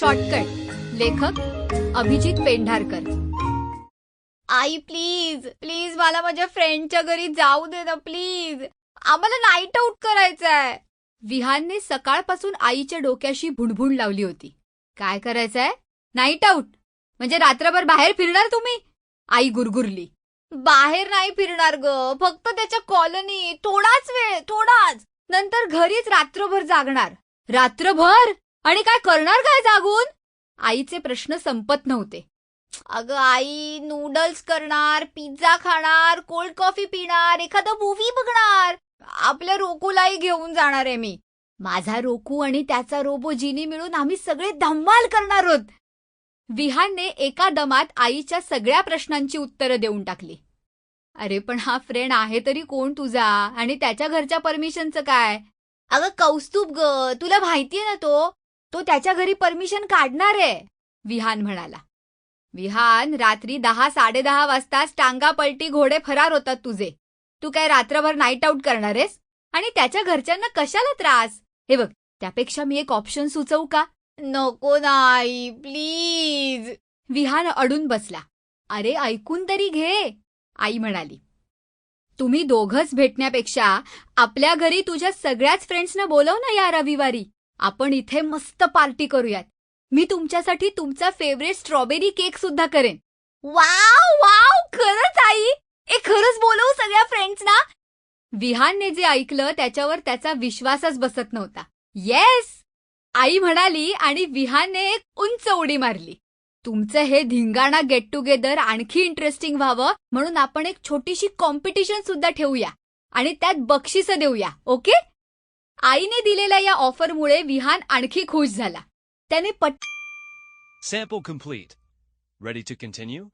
Shortcut. लेखक अभिजित पेंढारकर. आई please please मला माझ्या फ्रेंडच्या घरी जाऊ दे ना प्लीज आम्हाला नाईट आऊट करायचंय. विहानने सकाळपासून आईच्या डोक्याशी भुणभुण लावली होती. काय करायचंय? नाईट आऊट म्हणजे रात्रभर बाहेर फिरणार तुम्ही? आई गुरगुरली. बाहेर नाही फिरणार ग. फक्त त्याच्या कॉलनी थोडाच वेळ थोडाच. नंतर घरीच रात्रभर जागणार. रात्रभर? आणि काय करणार काय जागून? आईचे प्रश्न संपत नव्हते. अगं आई नूडल्स करणार पिझ्झा खाणार कोल्ड कॉफी पिणार एखादं मूवी बघणार. आपल्या रोकूलाही घेऊन जाणार आहे मी. माझा रोकू आणि त्याचा रोबो जिनी मिळून आम्ही सगळे धम्माल करणार आहोत. विहानने एका दमात आईच्या सगळ्या प्रश्नांची उत्तरं देऊन टाकली. अरे पण हा फ्रेंड आहे तरी कोण तुझा? आणि त्याच्या घरच्या परमिशनचं काय? अगं कौस्तुभ ग तुला माहितीये ना तो? तो त्याच्या घरी परमिशन काढणार आहे विहान म्हणाला. विहान रात्री दहा साडेदहा वाजताच टांगा पलटी घोडे फरार होतात तुझे. तू काय रात्रभर नाईट आऊट करणार आहेस? आणि त्याच्या घरच्यांना कशाला त्रास? हे बघ त्यापेक्षा मी एक ऑप्शन सुचवू का? नको नाही प्लीज विहान अडून बसला. अरे ऐकून तरी घे आई म्हणाली. तुम्ही दोघच भेटण्यापेक्षा आपल्या घरी तुझ्या सगळ्याच फ्रेंड्सना बोलव ना या रविवारी. आपण इथे मस्त पार्टी करूयात. मी तुमच्यासाठी तुमचा फेवरेट स्ट्रॉबेरी केक सुद्धा करेन. वाव वाव खरंच आई. ए खरंच बोलवू सगळ्या फ्रेंड्सना विहानने जे ऐकलं त्याच्यावर त्याचा विश्वासच बसत नव्हता. येस आई म्हणाली आणि विहानने एक उंच उडी मारली. तुमचं हे धिंगाणा गेट टुगेदर आणखी इंटरेस्टिंग व्हावं म्हणून आपण एक छोटीशी कॉम्पिटिशन सुद्धा ठेवूया. आणि त्यात बक्षिसं देऊया ओके? आईने दिलेल्या या ऑफरमुळे विहान आणखी खुश झाला. त्याने पट sample complete ready to continue